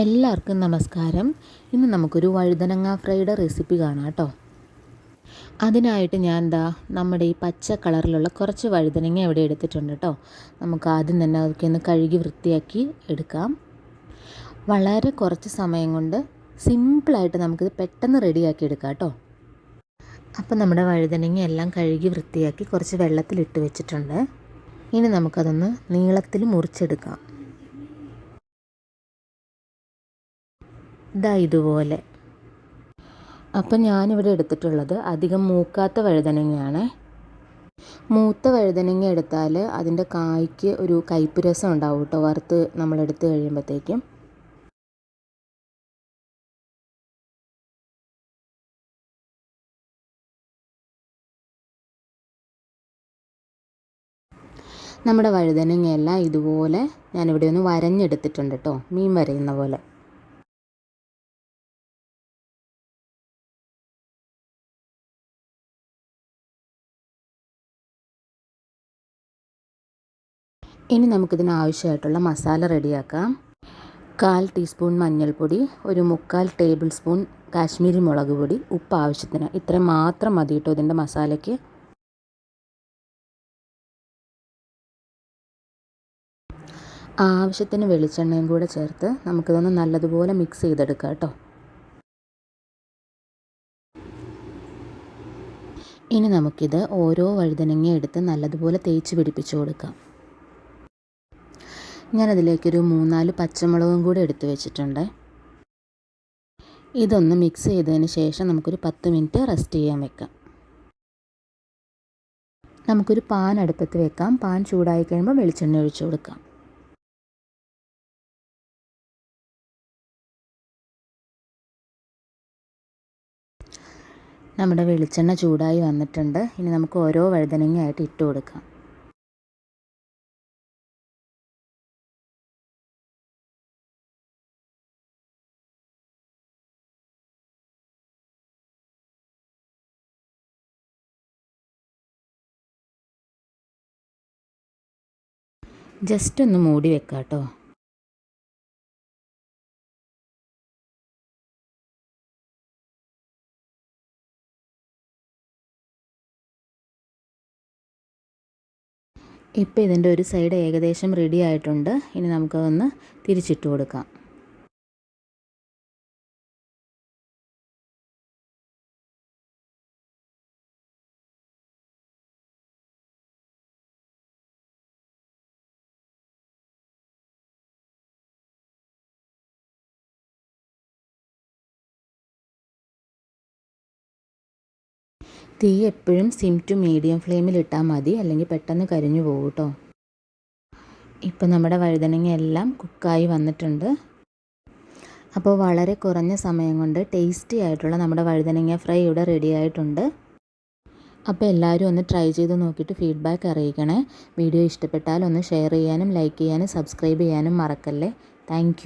എല്ലാവർക്കും നമസ്കാരം. ഇന്ന് നമുക്കൊരു വഴുതനങ്ങ ഫ്രൈയുടെ റെസിപ്പി കാണാം കേട്ടോ. അതിനായിട്ട് ഞാൻ എന്താ നമ്മുടെ ഈ പച്ച കളറിലുള്ള കുറച്ച് വഴുതനങ്ങ ഇവിടെ എടുത്തിട്ടുണ്ട് കേട്ടോ. നമുക്ക് ആദ്യം തന്നെ അതൊക്കെ ഒന്ന് കഴുകി വൃത്തിയാക്കി എടുക്കാം. വളരെ കുറച്ച് സമയം കൊണ്ട് സിമ്പിളായിട്ട് നമുക്കിത് പെട്ടെന്ന് റെഡിയാക്കി എടുക്കാം കേട്ടോ. അപ്പം നമ്മുടെ വഴുതനങ്ങ എല്ലാം കഴുകി വൃത്തിയാക്കി കുറച്ച് വെള്ളത്തിലിട്ട് വെച്ചിട്ടുണ്ട്. ഇനി നമുക്കതൊന്ന് നീളത്തിൽ മുറിച്ചെടുക്കാം. ഇതാ ഇതുപോലെ. അപ്പം ഞാനിവിടെ എടുത്തിട്ടുള്ളത് അധികം മൂക്കാത്ത വഴുതനങ്ങയാണ്. മൂത്ത വഴുതനങ്ങ എടുത്താൽ അതിന്റെ കായ്ക്ക് ഒരു കയ്പ്പ് രസം ഉണ്ടാവും കേട്ടോ വറുത്ത് നമ്മളെടുത്ത് കഴിയുമ്പോഴത്തേക്കും നമ്മുടെ വഴുതനങ്ങയെല്ലാം ഇതുപോലെ ഞാനിവിടെ ഒന്ന് വരഞ്ഞെടുത്തിട്ടുണ്ട് കേട്ടോ മീൻ വരയുന്ന പോലെ. ഇനി നമുക്കിതിന് ആവശ്യമായിട്ടുള്ള മസാല റെഡിയാക്കാം. കാൽ ടീസ്പൂൺ മഞ്ഞൾപ്പൊടി ഒരു മുക്കാൽ ടേബിൾ സ്പൂൺ കാശ്മീരി മുളക് പൊടി ഉപ്പ് ആവശ്യത്തിന്. ഇത്ര മാത്രം മതി കേട്ടോ ഇതിന്റെ മസാലയ്ക്ക്. ആവശ്യത്തിന് വെളിച്ചെണ്ണയും കൂടെ ചേർത്ത് നമുക്കിതൊന്ന് നല്ലതുപോലെ മിക്സ് ചെയ്തെടുക്കാം കേട്ടോ. ഇനി നമുക്കിത് ഓരോ വഴുതനങ്ങ എടുത്ത് നല്ലതുപോലെ തേച്ച് പിടിപ്പിച്ച് കൊടുക്കാം. ഞാനതിലേക്കൊരു മൂന്നാൽ പച്ചമുളകും കൂടി എടുത്തു വെച്ചിട്ടുണ്ട്. ഇതൊന്ന് മിക്സ് ചെയ്തതിന് ശേഷം നമുക്കൊരു പത്ത് മിനിറ്റ് റെസ്റ്റ് ചെയ്യാൻ വെക്കാം. നമുക്കൊരു പാൻ അടുപ്പത്ത് വെക്കാം. പാൻ ചൂടായി കഴിയുമ്പോൾ വെളിച്ചെണ്ണ ഒഴിച്ചു കൊടുക്കാം. നമ്മുടെ വെളിച്ചെണ്ണ ചൂടായി വന്നിട്ടുണ്ട്. ഇനി നമുക്ക് ഓരോ വഴുതനങ്ങയായിട്ട് ഇട്ട് കൊടുക്കാം. ജസ്റ്റ് ഒന്ന് മൂടി വെക്കാം കേട്ടോ ഇപ്പോൾ ഇതിന്റെ ഒരു സൈഡ് ഏകദേശം റെഡി ആയിട്ടുണ്ട്. ഇനി നമുക്കതൊന്ന് തിരിച്ചിട്ട് കൊടുക്കാം. തീ എപ്പോഴും സിം ടു മീഡിയം ഫ്ലെയിമിൽ ഇട്ടാൽ മതി. അല്ലെങ്കിൽ പെട്ടെന്ന് കരിഞ്ഞു പോകും കേട്ടോ ഇപ്പോൾ നമ്മുടെ വഴുതനങ്ങ എല്ലാം കുക്കായി വന്നിട്ടുണ്ട്. അപ്പോൾ വളരെ കുറഞ്ഞ സമയം കൊണ്ട് ടേസ്റ്റി ആയിട്ടുള്ള നമ്മുടെ വഴുതനങ്ങ ഫ്രൈ ഇവിടെ റെഡി ആയിട്ടുണ്ട്. അപ്പോൾ എല്ലാവരും ഒന്ന് ട്രൈ ചെയ്ത് നോക്കിയിട്ട് ഫീഡ്ബാക്ക് അറിയിക്കണേ. വീഡിയോ ഇഷ്ടപ്പെട്ടാൽ ഒന്ന് ഷെയർ ചെയ്യാനും ലൈക്ക് ചെയ്യാനും സബ്സ്ക്രൈബ് ചെയ്യാനും മറക്കല്ലേ. താങ്ക്